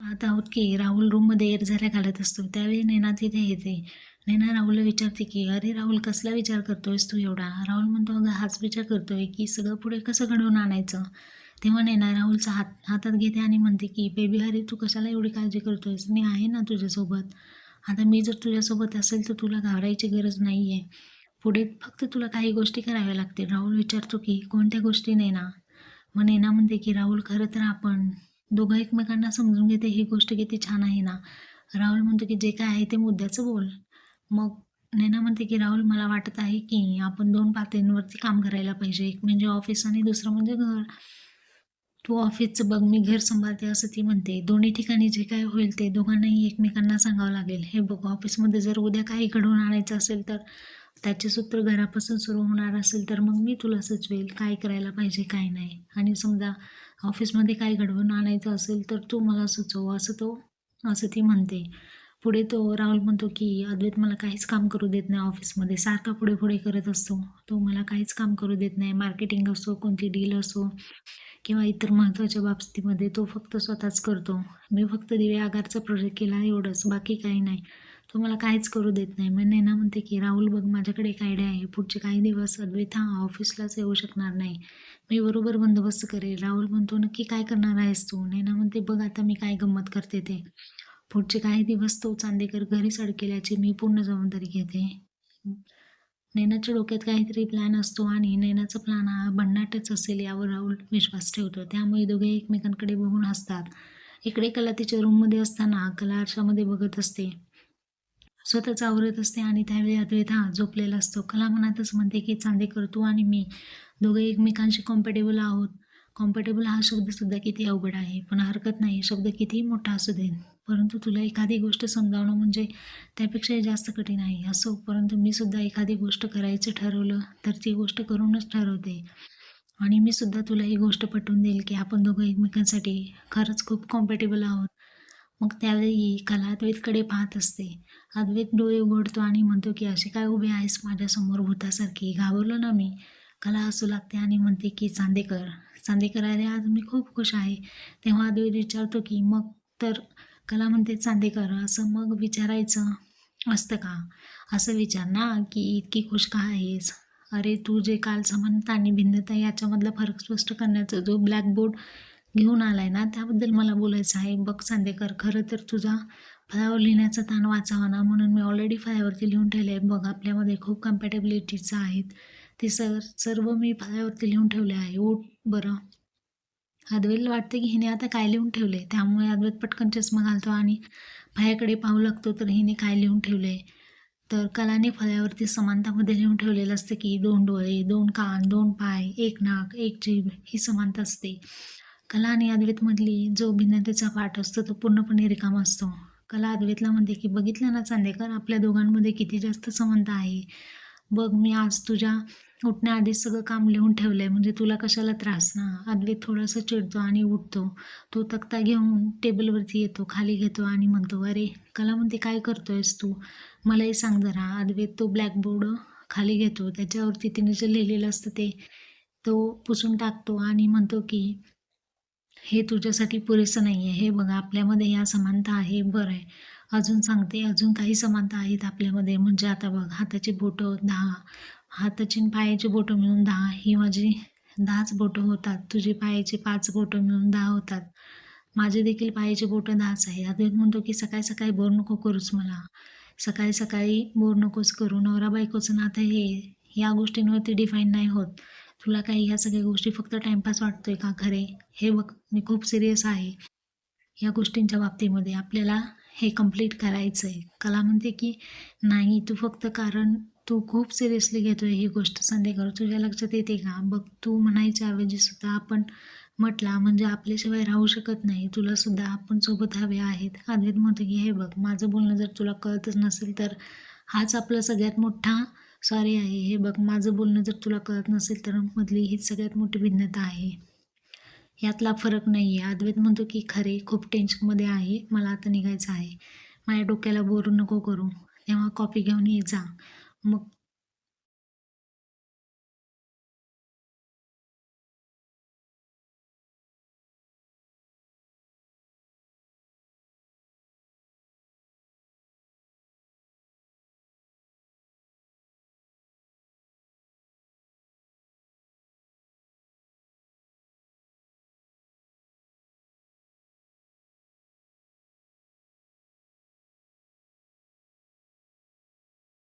पाहत आहोत की राहुल रूममध्ये एरझाऱ्या घालत असतो. त्यावेळी नैना तिथे येते. नैना राहुलला विचारते की अरे राहुल कसला विचार करतोयस तू एवढा? राहुल म्हणतो अगं हाच विचार करतोय की सगळं पुढे कसं घडवून आणायचं? तेव्हा नैना राहुलचा हात हातात घेते आणि म्हणते की बेबी हरी तू कशाला एवढी काळजी करतोयस? मी आहे ना तुझ्यासोबत. आता मी जर तुझ्यासोबत असेल तर तुला घाबरायची गरज नाही आहे पुढे फक्त तुला काही गोष्टी कराव्या लागतील. राहुल विचारतो की कोणत्या गोष्टी नैना? मग नैना म्हणते की राहुल खरं तर आपण दोघं एकमेकांना समजून घेते ही गोष्ट किती छान आहे ना. राहुल म्हणतो की जे काय आहे ते मुद्द्याचं बोल. मग नैना म्हणते की राहुल मला वाटत आहे की आपण दोन पातळींवरती काम करायला पाहिजे. एक म्हणजे ऑफिस आणि दुसरं म्हणजे घर. तू ऑफिसचं बघ मी घर सांभाळते असं ती म्हणते. दोन्ही ठिकाणी जे काय होईल ते दोघांनाही एकमेकांना सांगावं लागेल. हे बघ ऑफिसमध्ये जर उद्या काही घडवून आणायचं असेल तर त्याचे सूत्र घरापासून सुरू होणार असेल तर मग मी तुला सुचवेल काय करायला पाहिजे काय नाही. आणि समजा ऑफिसमध्ये काय घडवून आणायचं असेल तर तू मला सुचव असं तो असं ती म्हणते. पुढे तो राहुल म्हणतो की अद्वैत मला काहीच काम करू देत नाही ऑफिसमध्ये सारखा पुढे पुढे करत असतो. तो मला काहीच काम करू देत नाही मार्केटिंग असो कोणती डील असो किंवा इतर महत्त्वाच्या बाबतीमध्ये तो फक्त स्वतःच करतो. मी फक्त दिवे आगारचा प्रोजेक्ट केला एवढंच बाकी काही नाही. तो मला काहीच करू देत नाही. मग नैना म्हणते की राहुल बघ माझ्याकडे एक आयडिया आहे. पुढचे काही दिवस अद्वैत हा ऑफिसलाच येऊ शकणार नाही. मी बरोबर बंदोबस्त करेल. राहुल म्हणतो नक्की काय करणार आहेस तू? नैना म्हणते बघ आता मी काय गंमत करते ते. पुढचे काही दिवस तो चांदेकर घरीच अडकेल्याची मी पूर्ण जबाबदारी घेते. नैनाच्या डोक्यात काहीतरी प्लॅन असतो आणि नैनाचा प्लॅन हा भन्नाटच असेल यावर राहुल विश्वास ठेवतो. त्यामुळे दोघे एकमेकांकडे बघून हसतात. इकडे कला तिच्या रूममध्ये असताना कला आरशामध्ये बघत असते. स्वतःच आवरत असते आणि त्यावेळी अद्वैत हा झोपलेला असतो. कला मनातच म्हणते की चांदेकर तू आणि मी. दोघे एकमेकांशी कॉम्फर्टेबल आहोत. कॉम्फर्टेबल हा शब्दसुद्धा किती अवघड आहे पण हरकत नाही. शब्द कितीही मोठा असू दे. परंतु तुला एखादी गोष्ट समजावणं म्हणजे त्यापेक्षाही जास्त कठीण आहे. असो परंतु मी सुद्धा एखादी गोष्ट करायचं ठरवलं तर ती गोष्ट करूनच ठरवते. आणि मी सुद्धा तुला ही गोष्ट पटवून देईल की आपण दोघं एकमेकांसाठी खरंच खूप कॉम्फर्टेबल आहोत. मग त्यावेळी कला अद्वैतकडे पाहत असते. अद्वैत डोळे उघडतो आणि म्हणतो की असे काय उभे आहेस माझ्यासमोर भूतासारखी? घाबरलो ना मी? कला हसू लागते आणि म्हणते की चांदेकर चांदेकर अरे आज मी खूप खुश आहे. तेव्हा अद्वैत विचारतो की मग तर कला म्हणते चांदेकर असं मग विचारायचं असतं का? असं विचार ना की इतकी खुश का आहेस? अरे तू जे काल समानता आणि भिन्नता याच्यामधला फरक स्पष्ट करण्याचा जो ब्लॅकबोर्ड घेऊन आलाय ना त्याबद्दल मला बोलायचं आहे. बघ चांदेकर खरं तर तुझा फळ्यावर लिहिण्याचा ताण वाचावा ना म्हणून मी ऑलरेडी फळ्यावरती लिहून ठेवले आहे बघ आपल्यामध्ये खूप कम्पॅटेबिलिटीचं आहेत. ते सर सर्व मी फळ्यावरती लिहून ठेवले आहे. ओट बरं. अद्वैतला वाटते की हिने आता काय लिहून ठेवले त्यामुळे अद्वैत पटकन चष्मा घालतो आणि फळ्याकडे पाहू लागतो तर हिने काय लिहून ठेवले तर कलाने फळ्यावरती समानतामध्ये लिहून ठेवलेलं असतं की दोन डोळे दोन कान दोन पाय एक नाक एक जीभ ही समानता असते. कला आणि अद्वैतमधली जो भिन्नतेचा पाठ असतो तो पूर्णपणे रिकामा असतो. कला अद्वैतला म्हणते की बघितलं ना चांदेकर आपल्या दोघांमध्ये किती जास्त समानता आहे. बघ मी आज तुझ्या उठण्याआधीच सगळं काम लिहून ठेवलं आहे म्हणजे तुला कशाला त्रास? ना अद्वैत थोडासा चिडतो आणि उठतो. तो तक्ता घेऊन टेबलवरती येतो खाली घेतो आणि म्हणतो अरे कला म्हणते काय करतोयस तू? मलाही सांग जरा. अद्वैत तो ब्लॅकबोर्ड खाली घेतो. त्याच्यावरती तिने जे लिहिलेलं असतं ते तो पुसून टाकतो आणि म्हणतो की हे तुझ्यासाठी पुरेसं नाही आहे हे बघा आपल्यामध्ये या समानता आहे. बरं आहे अजून सांगते अजून काही समानता आहेत आपल्यामध्ये. म्हणजे आता बघ हाताची बोटं दहा. हाताची पायाची बोटं मिळून दहा. ही माझी दहाच बोटं होतात. तुझी पायाची पाच बोटं मिळून दहा होतात. माझे देखील पायाची बोटं दहाच आहे. अद्वैत म्हणतो की सकाळी सकाळी बोर नको करूच मला. सकाळी सकाळी बोर नकोच करू. नवरा बायकोचं नातं हे या गोष्टींवरती डिफाईन नाही होत. तुला काही ह्या सगळ्या गोष्टी फक्त टाईमपास वाटतोय का खरे? हे बघ मी खूप सिरियस आहे. या गोष्टींच्या बाबतीमध्ये आपल्याला हे कंप्लीट करायचं आहे कला म्हणते की नाही तू फक्त कारण तू खूप सिरियसली घेतोय ही गोष्ट संध्याकाळ तुझ्या लक्षात येते का? बघ तू म्हणायच्या ऐवजी सुद्धा आपण म्हटला म्हणजे आपल्याशिवाय राहू शकत नाही. तुला सुद्धा आपण सोबत हवे आहेत. अद्वैत म्हणतो की हे बघ माझं बोलणं जर तुला कळतच नसेल तर हाच आपला सगळ्यात मोठा सॉरी आहे. हे बघ माझं बोलणं जर तुला कळत नसेल तर मधली हीच सगळ्यात मोठी भिन्नता आहे. यातला फरक नाही आहे अद्वैत म्हणतो की खरे खूप टेन्शनमध्ये आहे. मला आता निघायचं आहे. माझ्या डोक्याला बोरू नको करू. तेव्हा कॉफी घेऊन ये जा. मग